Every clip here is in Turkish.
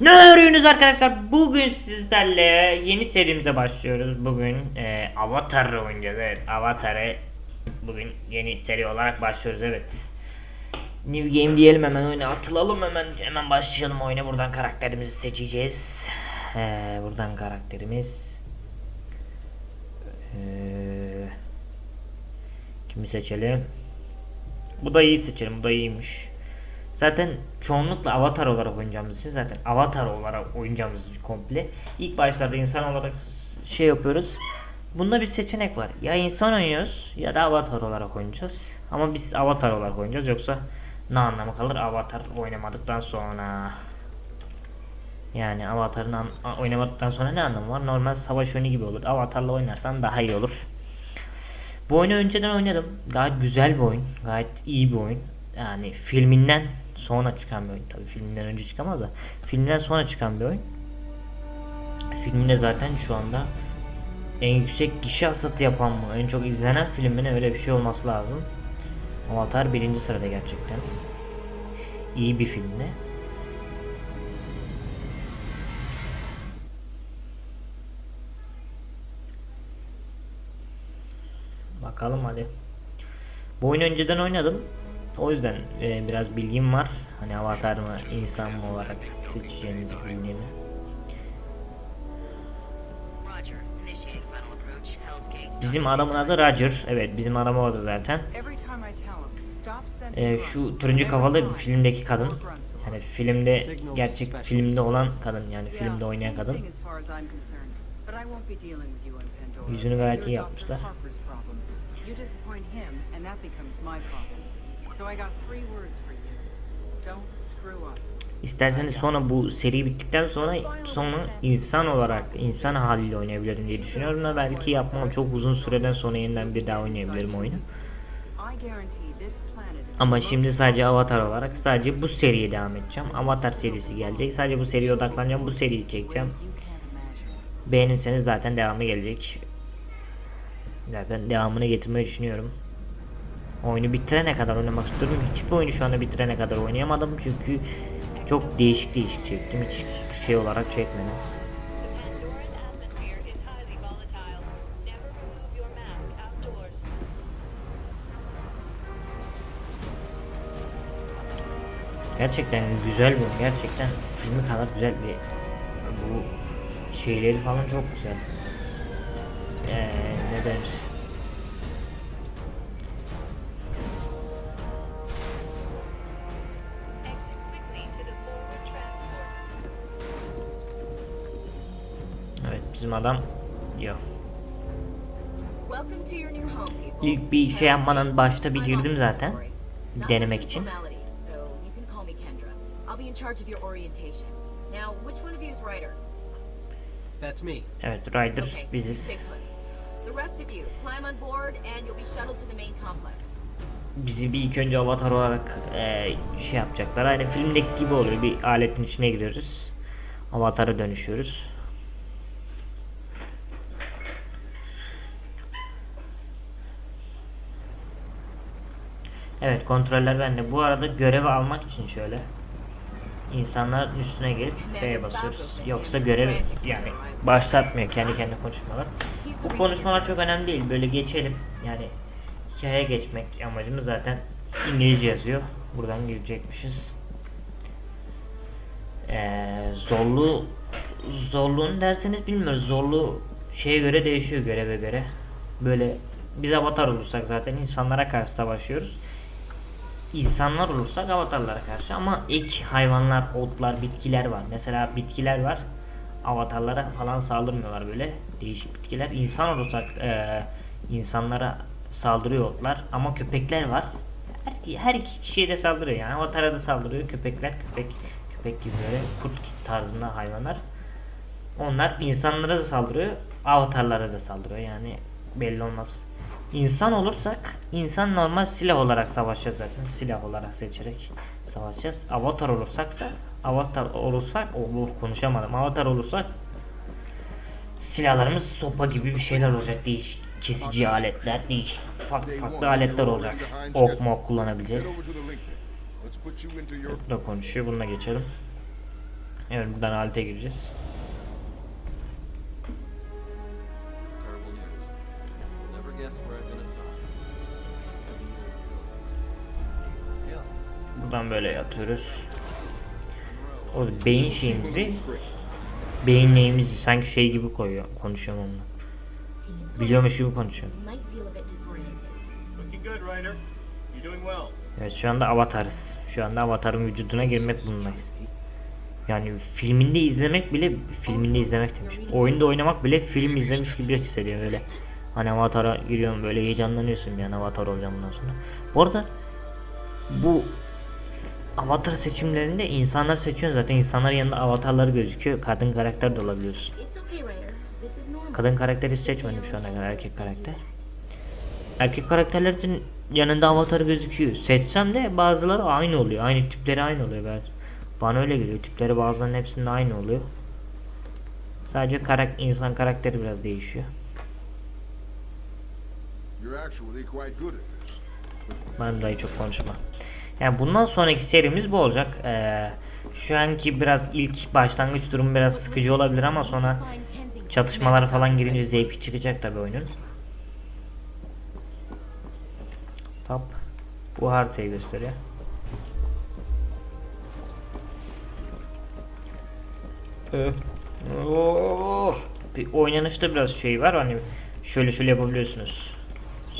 Ne arıyorsunuz arkadaşlar? Bugün sizlerle yeni serimize başlıyoruz. Bugün e, Avatar oynayacağız. Evet, Avatar'ı bugün yeni seri olarak başlıyoruz. Evet. New game diyelim hemen oyuna atılalım hemen hemen başlayalım oyuna. Buradan karakterimizi seçeceğiz. E, buradan karakterimiz. E, kimi seçelim? Bu da iyi seçelim. Bu da iyiymiş. Zaten çoğunlukla avatar olarak oynayacağımız için zaten avatar olarak oynayacağımız için komple. İlk başlarda insan olarak şey yapıyoruz. Bunda bir seçenek var. Ya insan oynuyoruz ya da avatar olarak oynayacağız. Ama biz avatar olarak oynayacağız yoksa ne anlamı kalır avatar oynamadıktan sonra. Yani avatarın oynamadıktan sonra ne anlamı var? Normal savaş oyunu gibi olur. Avatarla oynarsan daha iyi olur. Bu oyunu önceden oynadım. Gayet güzel bir oyun. Gayet iyi bir oyun. Yani filminden sonra çıkan bir oyun. Tabii filminden önce çıkamaz da. Filmden sonra çıkan bir oyun. Filminde zaten şu anda en yüksek gişe hasatı yapan mı? En çok izlenen filmine öyle bir şey olması lazım. Avatar birinci sırada gerçekten. İyi bir filmdi. Bakalım hadi. Bu oyunu önceden oynadım. O yüzden e, biraz bilgim var. Hani avatar mı, insan mı olarak seçeceğinizi bildiğimi. Bizim adamın adı Roger. Evet bizim adam orada zaten. Every time I tell him, stop sending E, şu turuncu kafalı filmdeki kadın. Yani filmde gerçek filmde olan kadın yani filmde oynayan kadın. Yüzünü gayet iyi yapmışlar. İsterseniz sonra bu seri bittikten sonra sonra insan olarak insan haliyle oynayabilirim diye düşünüyorum da belki yapmam çok uzun süreden sonra yeniden bir daha oynayabilirim oyunu. Ama şimdi sadece Avatar olarak sadece bu seriye devam edeceğim. Avatar serisi gelecek. Sadece bu seriye odaklanacağım. Bu seriyi çekeceğim. Beğenirseniz zaten devamı gelecek. Zaten devamını getirmeyi düşünüyorum. Oyunu bitirene kadar oynamak istiyorum. Hiçbir oyunu şu anda bitirene kadar oynayamadım çünkü çok değişik değişik çektim. Hiç şey olarak çekmedim. Gerçekten güzel bir. Gerçekten filmi kadar güzel bir bu şeyleri falan çok güzel. Ee, ne deriz? Bizim adam yok. İlk bir şey yapmadan başta bir girdim zaten. Denemek için. formalities, so you can call me Kendra. I'll be in charge of your orientation. Now, which one of you is Ryder? That's me. Evet Ryder biziz. stay put. The rest of you, climb on board and you'll be shuttled to the main complex. Bizi bir ilk önce avatar olarak e, şey yapacaklar. Aynı filmdeki gibi oluyor. Bir aletin içine giriyoruz. Avatara dönüşüyoruz. Evet kontroller bende. Bu arada görevi almak için şöyle insanların üstüne gelip şeye basıyoruz. Yoksa görev yani başlatmıyor kendi kendine konuşmalar. Bu konuşmalar çok önemli değil. Böyle geçelim. Yani hikayeye geçmek amacımız zaten İngilizce yazıyor. Buradan girecekmişiz. Ee, zorluğu zorluğunu derseniz bilmiyoruz. Zorluğu şeye göre değişiyor göreve göre. Böyle biz avatar olursak zaten insanlara karşı savaşıyoruz. İnsanlar olursak avatarlara karşı ama ek hayvanlar, otlar, bitkiler var. Mesela bitkiler var. Avatarlara falan saldırmıyorlar böyle. Değişik bitkiler. İnsan olursak eee, insanlara saldırıyor otlar ama köpekler var. Her, her iki kişiye de saldırıyor yani. Avatara da saldırıyor köpekler. Köpek köpek gibi böyle kurt tarzında hayvanlar. Onlar insanlara da saldırıyor, avatarlara da saldırıyor. Yani belli olmaz. İnsan olursak, insan normal silah olarak savaşacağız zaten. Silah olarak seçerek savaşacağız. Avatar olursaksa, avatar olursak, o konuşamadım. Avatar olursak silahlarımız sopa gibi bir şeyler olacak. Değişik kesici aletler, değişik farklı farklı aletler olacak. Ok mok kullanabileceğiz. Your Da konuşuyor. Bununla geçelim. Evet buradan alete gireceğiz. Buradan böyle yatıyoruz. O beyin şeyimizi beyin neyimizi sanki şey gibi koyuyor. Konuşuyorum onunla. Biliyormuş gibi konuşuyorum. Evet şu anda avatarız. Şu anda avatarın vücuduna girmek bununla. Yani filminde izlemek bile filminde izlemek demiş. Oyunda oynamak bile film izlemiş gibi hissediyorum öyle. Hani avatara giriyorum böyle heyecanlanıyorsun yani avatar olacağım bundan sonra. Bu arada bu avatar seçimlerinde insanlar seçiyor zaten insanlar yanında avatarları gözüküyor. Kadın karakter de olabiliyorsun. Kadın karakteri seçmedim şu ana kadar erkek karakter. Erkek karakterlerin yanında avatarı gözüküyor. Seçsem de bazıları aynı oluyor. Aynı tipleri aynı oluyor. Ben, bana öyle geliyor. Tipleri bazılarının hepsinde aynı oluyor. Sadece karak insan karakteri biraz değişiyor. Ben daha çok konuşma. Yani bundan sonraki serimiz bu olacak. Ee, şu anki biraz ilk başlangıç durumu biraz sıkıcı olabilir ama sonra çatışmalar falan girince zevki çıkacak tabi oyunun. Tap. Bu haritayı gösteriyor. Ö. Oh. Bir oynanışta biraz şey var hani şöyle şöyle yapabiliyorsunuz.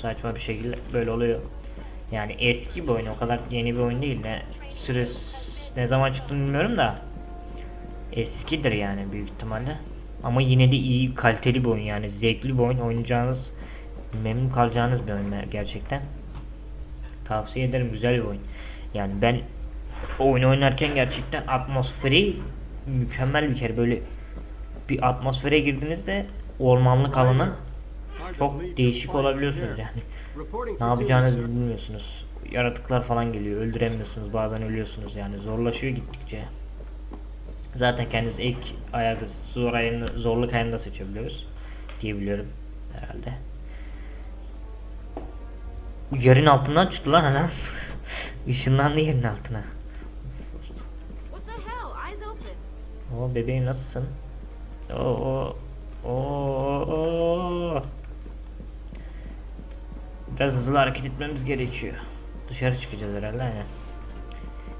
Saçma bir şekilde böyle oluyor. Yani eski bir oyun o kadar yeni bir oyun değil ne süresi ne zaman çıktığını bilmiyorum da eskidir yani büyük ihtimalle. Ama yine de iyi kaliteli bir oyun yani zevkli bir oyun oynayacağınız memnun kalacağınız bir oyun gerçekten. Tavsiye ederim güzel bir oyun. Yani ben o oyunu oynarken gerçekten atmosferi mükemmel bir kere böyle bir atmosfere girdiğinizde ormanlık alanın çok değişik olabiliyorsunuz yani. Ne yapacağınızı bilmiyorsunuz. Yaratıklar falan geliyor. Öldüremiyorsunuz. Bazen ölüyorsunuz yani. Zorlaşıyor gittikçe. Zaten kendisi ilk ayarda zor ayarını, zorluk ayarını da seçebiliyoruz. Diyebiliyorum herhalde. Yerin altından çıktı lan adam. Işınlandı yerin altına. O bebeğim nasılsın? Oo, oo, oo. Biraz hızlı hareket etmemiz gerekiyor. Dışarı çıkacağız herhalde yani.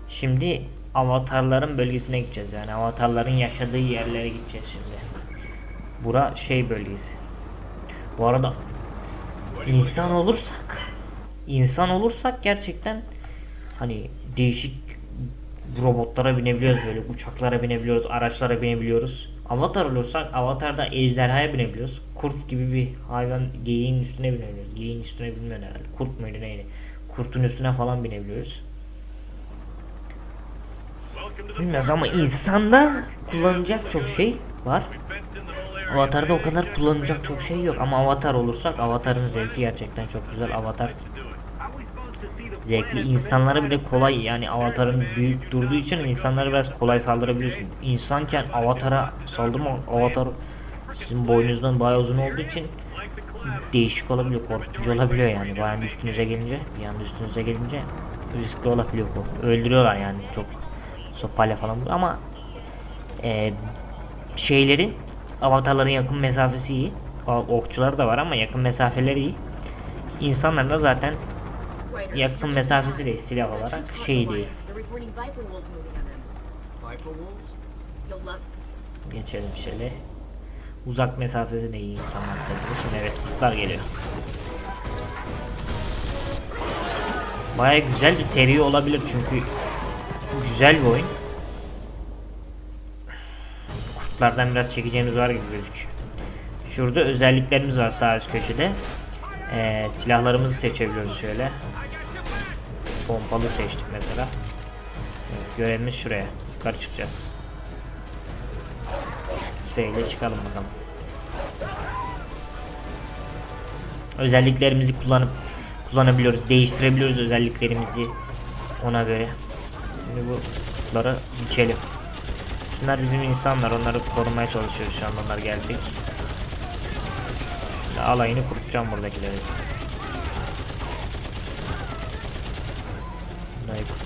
Şimdi avatarların bölgesine gideceğiz yani avatarların yaşadığı yerlere gideceğiz şimdi. Bura şey bölgesi. Bu arada insan olursak insan olursak gerçekten hani değişik robotlara binebiliyoruz böyle uçaklara binebiliyoruz araçlara binebiliyoruz. Avatar olursak avatarda ejderhaya binebiliyoruz. Kurt gibi bir hayvan geyiğin üstüne binebiliyoruz. Geyiğin üstüne bilmiyorum herhalde. Kurt muydu neydi? Kurtun üstüne falan binebiliyoruz. Bilmiyoruz ama insanda kullanacak çok şey var. Avatarda o kadar kullanacak çok şey yok ama avatar olursak avatarın zevki gerçekten çok güzel. Avatar zevkli insanlara bile kolay yani avatarın büyük durduğu için insanlara biraz kolay saldırabiliyorsun. İnsanken avatara saldırma avatar sizin boynunuzdan bayağı uzun olduğu için değişik olabiliyor, korkutucu olabiliyor yani. Anda üstünüze gelince, bir anda üstünüze gelince riskli olabiliyor. kork- Öldürüyorlar yani çok sopayla falan ama e, şeylerin avatarların yakın mesafesi iyi. Okçular da var ama yakın mesafeleri iyi. İnsanların da zaten yakın mesafesi değil silah olarak şey değil. Geçelim şöyle. Uzak mesafesi de iyi insanlar tabii. Şimdi evet kurtlar geliyor. Baya güzel bir seri olabilir çünkü güzel bir oyun. Kurtlardan biraz çekeceğimiz var gibi gözüküyor. Şurada özelliklerimiz var sağ üst köşede. Ee, silahlarımızı seçebiliyoruz şöyle. Pompalı seçtik mesela. Evet, şuraya. Yukarı çıkacağız. Şöyle çıkalım bakalım. Özelliklerimizi kullanıp kullanabiliyoruz, değiştirebiliyoruz özelliklerimizi ona göre. Şimdi bu kutları biçelim. Bunlar bizim insanlar, onları korumaya çalışıyoruz şu an onlar gelecek. Şimdi alayını kurutacağım buradakileri.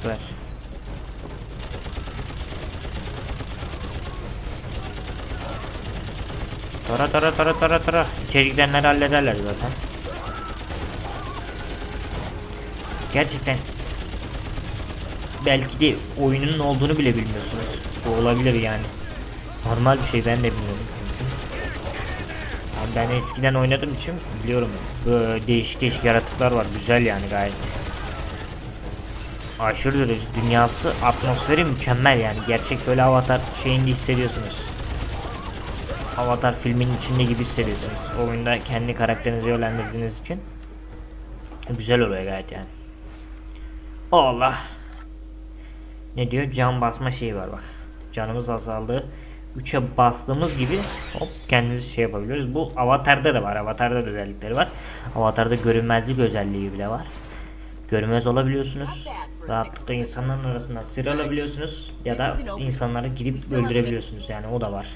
Ver. Tara tara tara tara tara. İçeri gidenleri hallederler zaten. Gerçekten belki de oyunun olduğunu bile bilmiyorsunuz. Bu olabilir yani. Normal bir şey ben de bilmiyorum. Ben eskiden oynadığım için biliyorum. Böyle değişik değişik yaratıklar var. Güzel yani gayet. Aşırı derece dünyası, atmosferi mükemmel yani. Gerçek böyle avatar şeyini hissediyorsunuz. Avatar filminin içinde gibi hissediyorsunuz. Oyunda kendi karakterinizi yönlendirdiğiniz için. Güzel oluyor gayet yani. Allah. Ne diyor? Can basma şeyi var bak. Canımız azaldı. 3'e bastığımız gibi hop kendimiz şey yapabiliyoruz. Bu avatarda da var. Avatarda da özellikleri var. Avatarda görünmezlik özelliği bile var. Görünmez olabiliyorsunuz. Rahatlıkla insanların arasından sıyrılabiliyorsunuz. Ya da insanları girip öldürebiliyorsunuz. Yani o da var.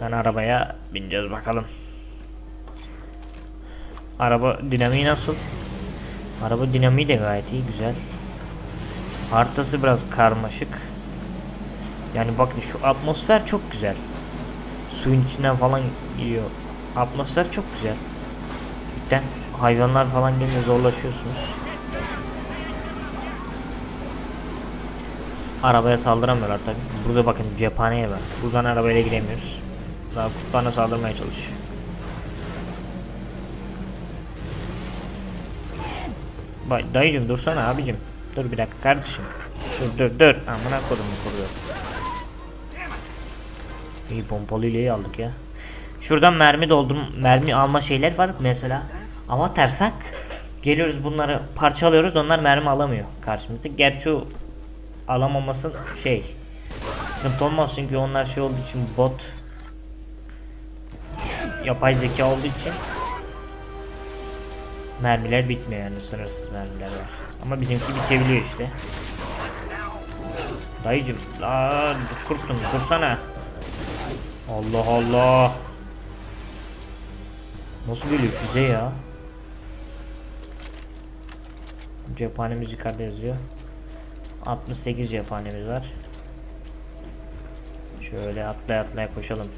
Ben arabaya bineceğiz bakalım. Araba dinamiği nasıl? Araba dinamiği de gayet iyi güzel. Haritası biraz karmaşık. Yani bakın şu atmosfer çok güzel. Suyun içinden falan geliyor. Atmosfer çok güzel. Cidden hayvanlar falan gelince zorlaşıyorsunuz. Arabaya saldıramıyorlar tabi. Burada bakın cephaneye var. Buradan arabayla giremiyoruz. Daha kurtlarına saldırmaya çalışıyor. Bak dayıcım dursana abicim. Dur bir dakika kardeşim. Dur dur dur. Amına kodum kurdu. İyi pompalı ileyi aldık ya. Şuradan mermi doldur mermi alma şeyler var mesela. Ama tersak geliyoruz bunları parçalıyoruz onlar mermi alamıyor karşımızda. Gerçi alamaması şey sıkıntı olmaz çünkü onlar şey olduğu için bot yapay zeka olduğu için mermiler bitmiyor yani sınırsız mermiler var. Ama bizimki bitebiliyor işte. Dayıcım, lan kurttum, dursana. Allah Allah. Nasıl geliyor füze ya? Cephanemiz yukarıda yazıyor. 68 cephanemiz var. Şöyle atlaya atlaya koşalım.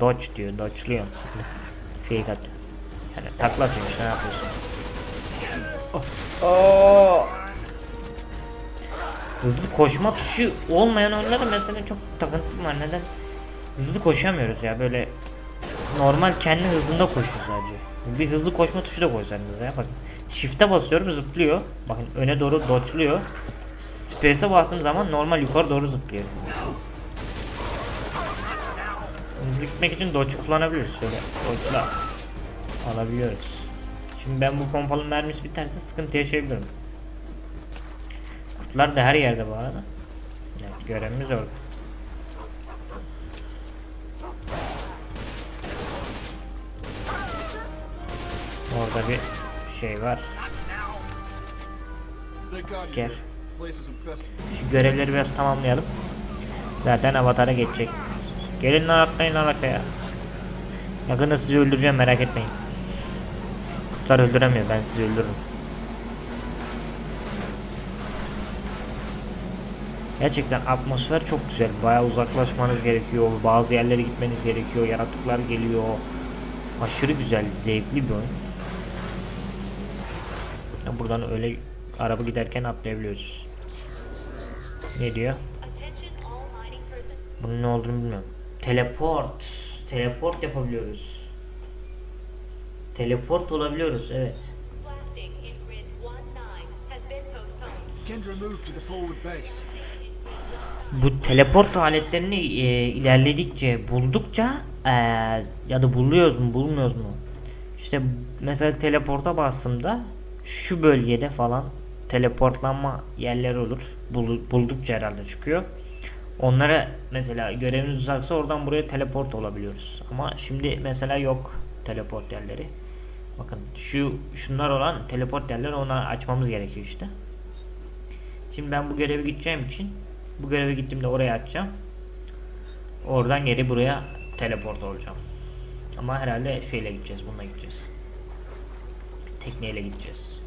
Dodge diyor, dodge'luyor. Fake at. Yani takla atıyor işte ne yapıyorsun? Oh. Hızlı koşma tuşu olmayan oyunlarda mesela çok takıntım var. Neden? Hızlı koşamıyoruz ya böyle normal kendi hızında koşuyor sadece. Bir hızlı koşma tuşu da koysanız ya bakın. Shift'e basıyorum zıplıyor. Bakın öne doğru dodge'luyor. Space'e bastığım zaman normal yukarı doğru zıplıyor. Hızlı gitmek için dodge kullanabiliriz şöyle. Dodge'la alabiliyoruz. Şimdi ben bu pompalı mermisi biterse sıkıntı yaşayabilirim. Kurtlar da her yerde bu arada. Evet görevimiz orada. Orada bir şey var. Gel. Şu görevleri biraz tamamlayalım. Zaten avatara geçecek. Gelin lan atlayın. Yakında sizi öldüreceğim merak etmeyin. Kurtlar öldüremiyor ben sizi öldürürüm. Gerçekten atmosfer çok güzel. Bayağı uzaklaşmanız gerekiyor. Bazı yerlere gitmeniz gerekiyor. Yaratıklar geliyor. Aşırı güzel, zevkli bir oyun. Buradan öyle araba giderken atlayabiliyoruz. Ne diyor? Bunun ne olduğunu bilmiyorum. Teleport. Teleport yapabiliyoruz. Teleport olabiliyoruz evet. Blasting in grid 19 has been postponed. Kendra moved to the forward base. Bu teleport aletlerini e, ilerledikçe buldukça e, ya da buluyoruz mu bulmuyoruz mu? İşte mesela teleporta bastığımda şu bölgede falan teleportlanma yerleri olur. Bul- buldukça herhalde çıkıyor. Onlara mesela görevimiz uzaksa oradan buraya teleport olabiliyoruz. Ama şimdi mesela yok teleport yerleri. Bakın şu şunlar olan teleport yerleri onları açmamız gerekiyor işte. Şimdi ben bu göreve gideceğim için bu göreve gittiğimde oraya açacağım. Oradan geri buraya teleport olacağım. Ama herhalde şeyle gideceğiz. Bununla gideceğiz. Tekneyle gideceğiz.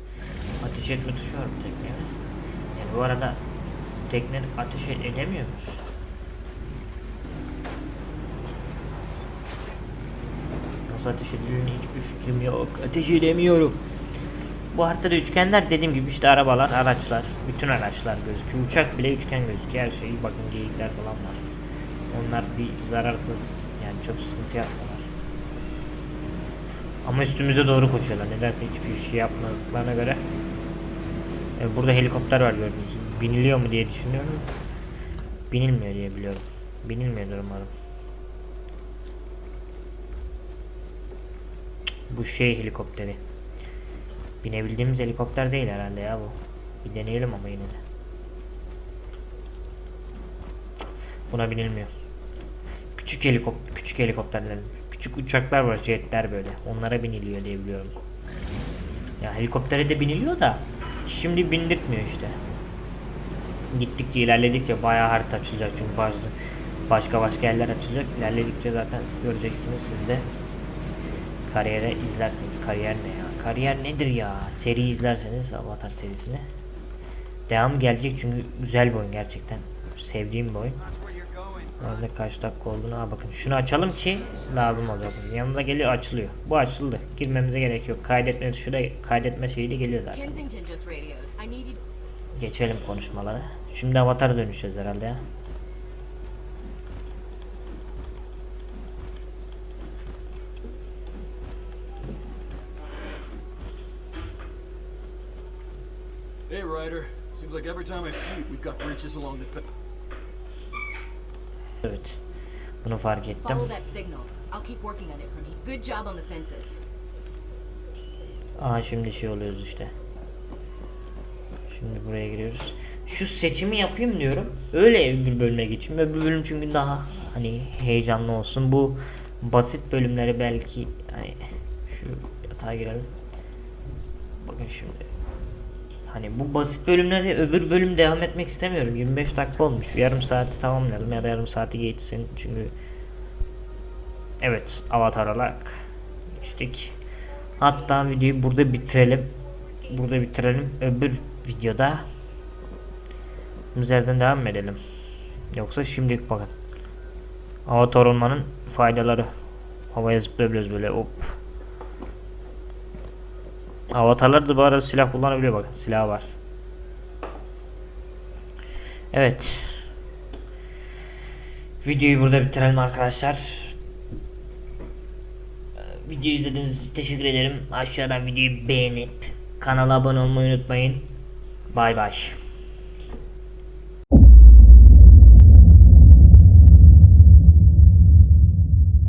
Ateş etme tuşu var bu tekneye. Yani bu arada tekne ateş ed- edemiyoruz. nasıl ateş edildiğini hiçbir fikrim yok. Ateş edemiyorum. Bu haritada üçgenler dediğim gibi işte arabalar, araçlar, bütün araçlar gözüküyor. Uçak bile üçgen gözüküyor. Her şey bakın geyikler falan var. Onlar bir zararsız yani çok sıkıntı yapmıyorlar. Ama üstümüze doğru koşuyorlar. Nedense hiçbir şey yapmadıklarına göre. E, burada helikopter var gördüğünüz gibi. Biniliyor mu diye düşünüyorum. Binilmiyor diye biliyorum. Binilmiyordur umarım. Bu şey helikopteri. Binebildiğimiz helikopter değil herhalde ya bu. Bir deneyelim ama yine de. Buna binilmiyor. Küçük helikopter, küçük helikopterler, küçük uçaklar var, jetler böyle. Onlara biniliyor diye biliyorum. Ya helikoptere de biniliyor da şimdi bindirtmiyor işte. Gittikçe ilerledikçe bayağı harita açılacak çünkü bazı başka başka yerler açılacak. İlerledikçe zaten göreceksiniz siz de. Kariyere izlerseniz kariyer ne ya? Kariyer nedir ya? Seri izlerseniz Avatar serisini. Devam gelecek çünkü güzel bir oyun gerçekten. Sevdiğim bir oyun. Nerede kaç dakika olduğunu ha bakın şunu açalım ki lazım olacak. Yanında geliyor açılıyor. Bu açıldı. Girmemize gerek yok. Kaydetme şuraya kaydetme şeyi de geliyor zaten. Geçelim konuşmalara. Şimdi Avatar'a dönüşeceğiz herhalde ya. Hey, Ryder. Seems like every time I see you, we've got breaches along the fence. Evet. Bunu fark ettim. Aha şimdi şey oluyoruz işte. Şimdi buraya giriyoruz. Şu seçimi yapayım diyorum. Öyle bir bölüme geçeyim. Öbür bölüm çünkü daha hani heyecanlı olsun. Bu basit bölümleri belki hani şu yatağa girelim. Bakın şimdi. Hani bu basit bölümleri öbür bölüm devam etmek istemiyorum. 25 dakika olmuş. Yarım saati tamamlayalım ya da yarım saati geçsin. Çünkü Evet, avatar olarak geçtik. Hatta videoyu burada bitirelim. Burada bitirelim. Öbür videoda üzerinden devam edelim. Yoksa şimdilik bakın. Avatar olmanın faydaları. Havaya zıplayabiliyoruz böyle hop. Avatarlar da bu arada silah kullanabiliyor bakın. Silah var. Evet. Videoyu burada bitirelim arkadaşlar. Videoyu izlediğiniz için teşekkür ederim. Aşağıdan videoyu beğenip kanala abone olmayı unutmayın. Bay bay.